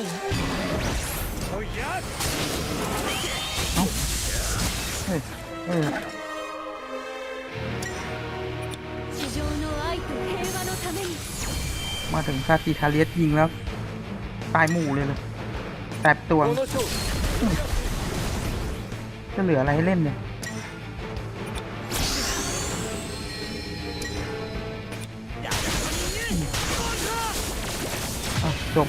สิมาถึงซาติทาเลียสยิงแล้ว ตายหมู่เลยเลยแตบตัวจะเหลืออะไรให้เล่นเนี่ยจบ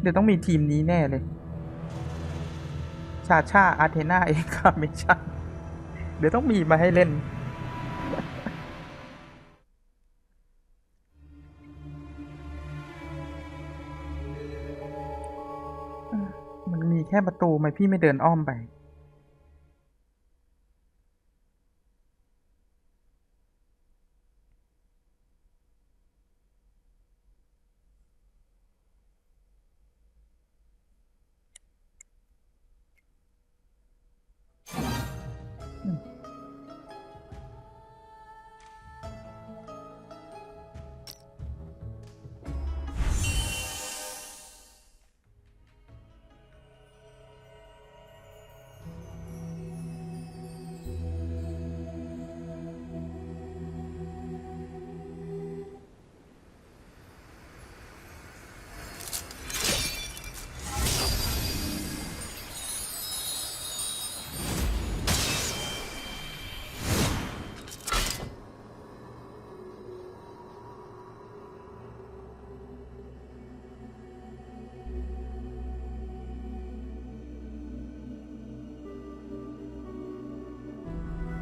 เดี๋ยวต้องมีทีมนี้แน่เลย ชาชาอาเทนาเองคาเมชันเดี๋ยวต้องมีมาให้เล่น มันมีแค่ประตูทำไมพี่ไม่เดินอ้อมไป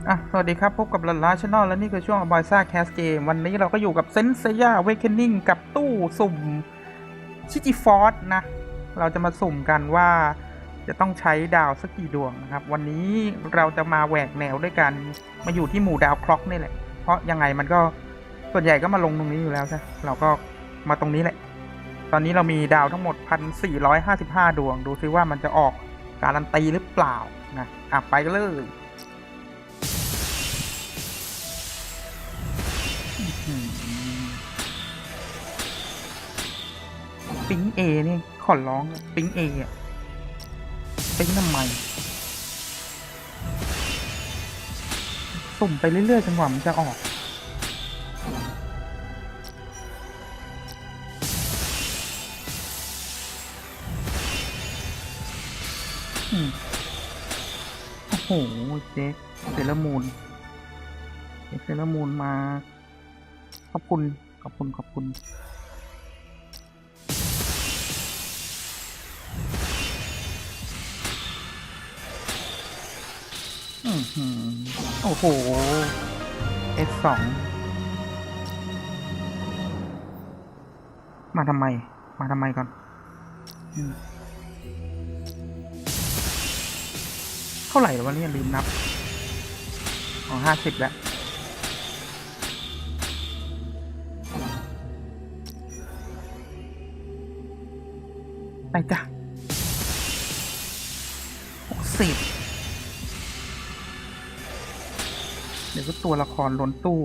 อะ สวัสดีครับ พบกับลันลาช n น l และนี่คือช่วงบอยซ่าแคสเกม วันนี้เราก็อยู่กับเซนเซียเวคเ n น n ิ g กับตู้สุ่ม ชิจิฟอร์นะ เราจะมาสุ่มกันว่าจะต้องใช้ดาวสักกี่ดวงนะครับ วันนี้เราจะมาแหวกแนวด้วยกัน มาอยู่ที่หมู่ดาวคล็อกนี่แหละ เพราะยังไงมันก็ส่วนใหญ่ก็มาลงตรงนี้อยู่แล้วใช่เราก็มาตรงนี้แหละ ตอนนี้เรามีดาวทั้งหมด 1,455 ดวง ดูซิว่ามันจะออกการันตีหรือเปล่านะอะไปเลย ปิ๊งเอเนี่ยขอร้องปิ๊งเออะปิ๊งทำไมสุ่มไปเรื่อยๆจนกว่ามันจะออกโอ้โหเจ๊เซเลอร์มูนเจ๊เซเลอร์มูนมา ขอบคุณ ขอบคุณ ขอบคุณ โอ้โห S สองมาทำไม มาทำไมก่อน เท่าไหร่แล้ววะเนี่ยลืมนับอ๋อห้าสิบแล้วไปจ้ะหกสิบ เดี๋ยวก็ตัวละครล้นตู้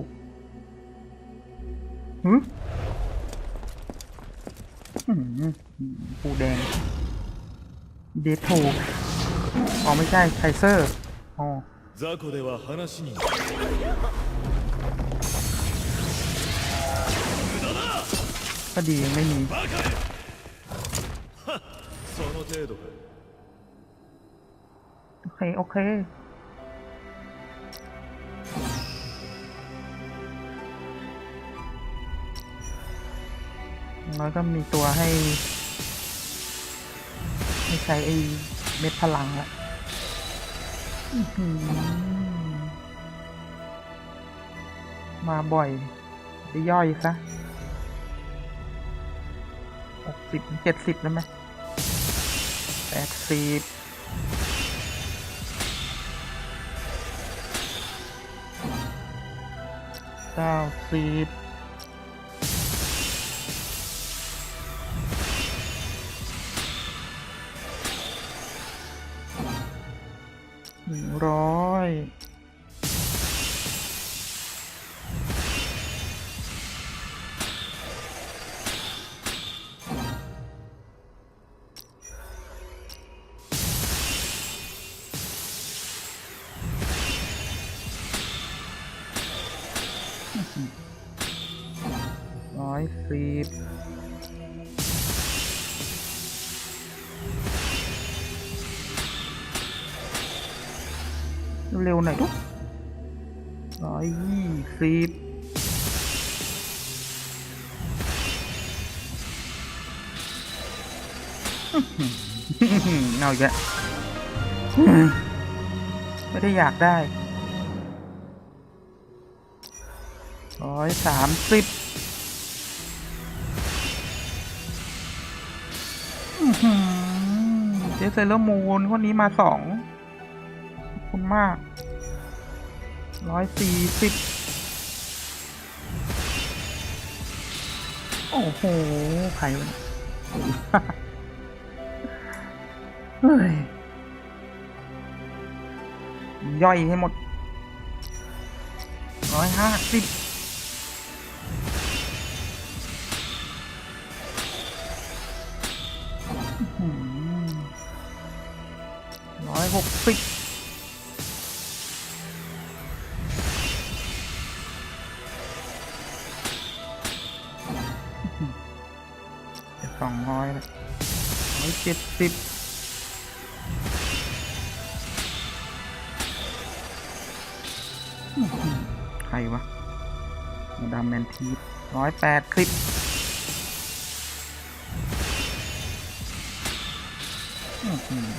หืมหืมปูแดง เดทโทอ๋อไม่ใช่ไคเซอร์ อ๋อ 雑魚では話に ก็ดียังไม่มี バカめはっその程度か โอเค โอเค อย่างน้อยก็มีตัวให้ให้ใช้ไอ้เม็ดพลังละอื้อหือมาบ่อยได้ย่อยซะหกสิบเจ็ดสิบแล้วไหมแปดสิบเก้าสิบ ห เร็วๆหน่อยทุกร้อยยี่สิบเอาอีกแล้วไม่ได้อยากได้ร้อยสามสิบเจสเซเลอร์มูนคนนี้มาสองขอบคุณ มากร้อยสี่สิบโอ้โหใครวะเฮ้ย ย่อยให้หมดร้อยห้าสิบร้อยหกสิบ จ็ดสิบใครวะมาดามแมนทีร้อยแปดคลิปอื้อหือ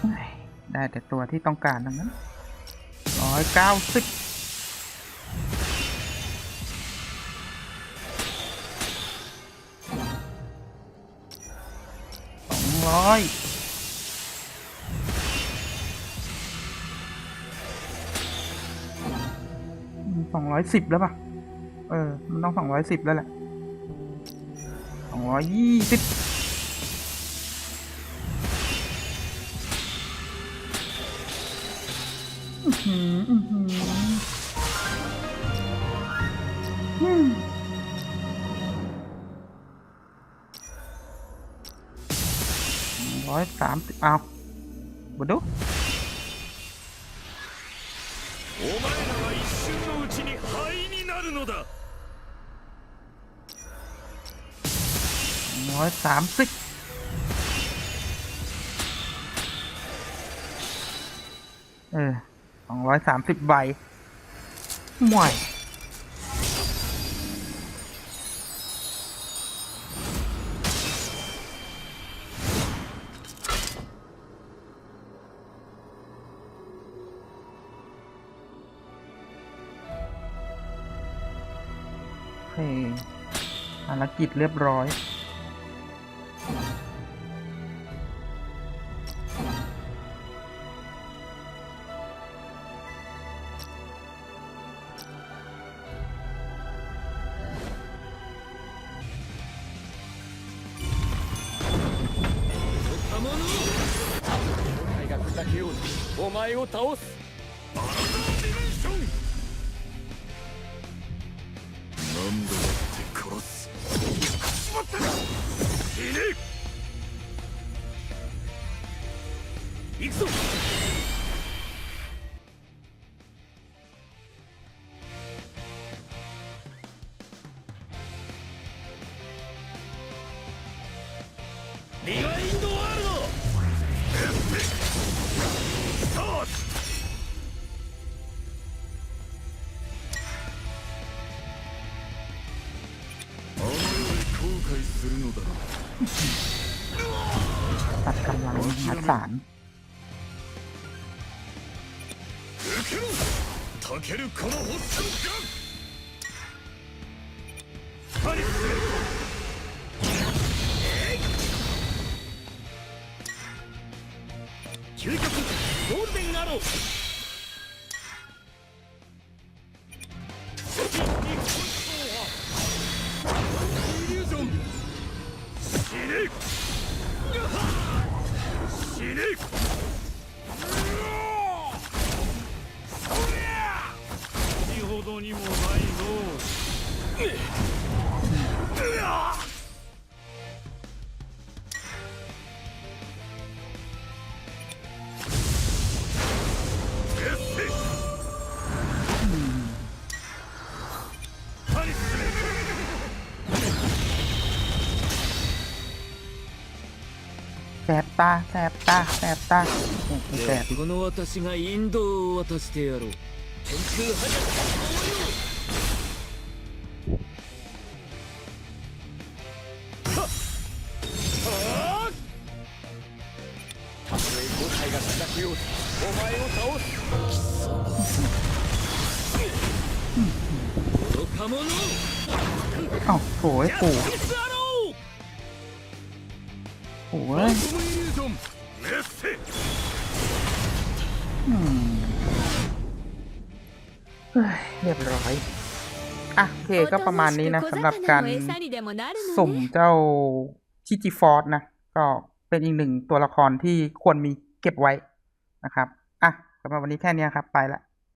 เฮ้ยได้แต่ตัวที่ต้องการทั้งนั้นร้อยเก้าสิบ ร้อยสองร้อยสิบแล้วป่ะ เออ มันต้องสองร้อยสิบแล้วแหละสองร้อยยี่สิบอื้อหืออื้อหืออืม สิบเออสองร้อยสามสิบใบหม่วย กิจเรียบร้อย ตัดกำลังหัดสาร けろたけるこのおっさんがハリス究極ゴールデンアロー 先ほどにもないのハリスメ แสบตาแสบตาแสบตาโอ้โหแสบ この私が引導を渡してやろう 天空派たとえ5体が叩きようとお前を倒す愚か者 เอ้าโถ่ไอ้ปู่ デスアロー โอ้ ファ ย ントムイリュージョンメッセ อืม เรียบร้อย อะโอเคก็ประมาณนี้นะสำหรับการส่งเจ้าชิจิฟอร์ดนะ ก็เป็นอีกหนึ่งตัวละครที่ควรมีเก็บไว้นะครับ อะสำหรับวันนี้แค่นี้ครับ ไปละ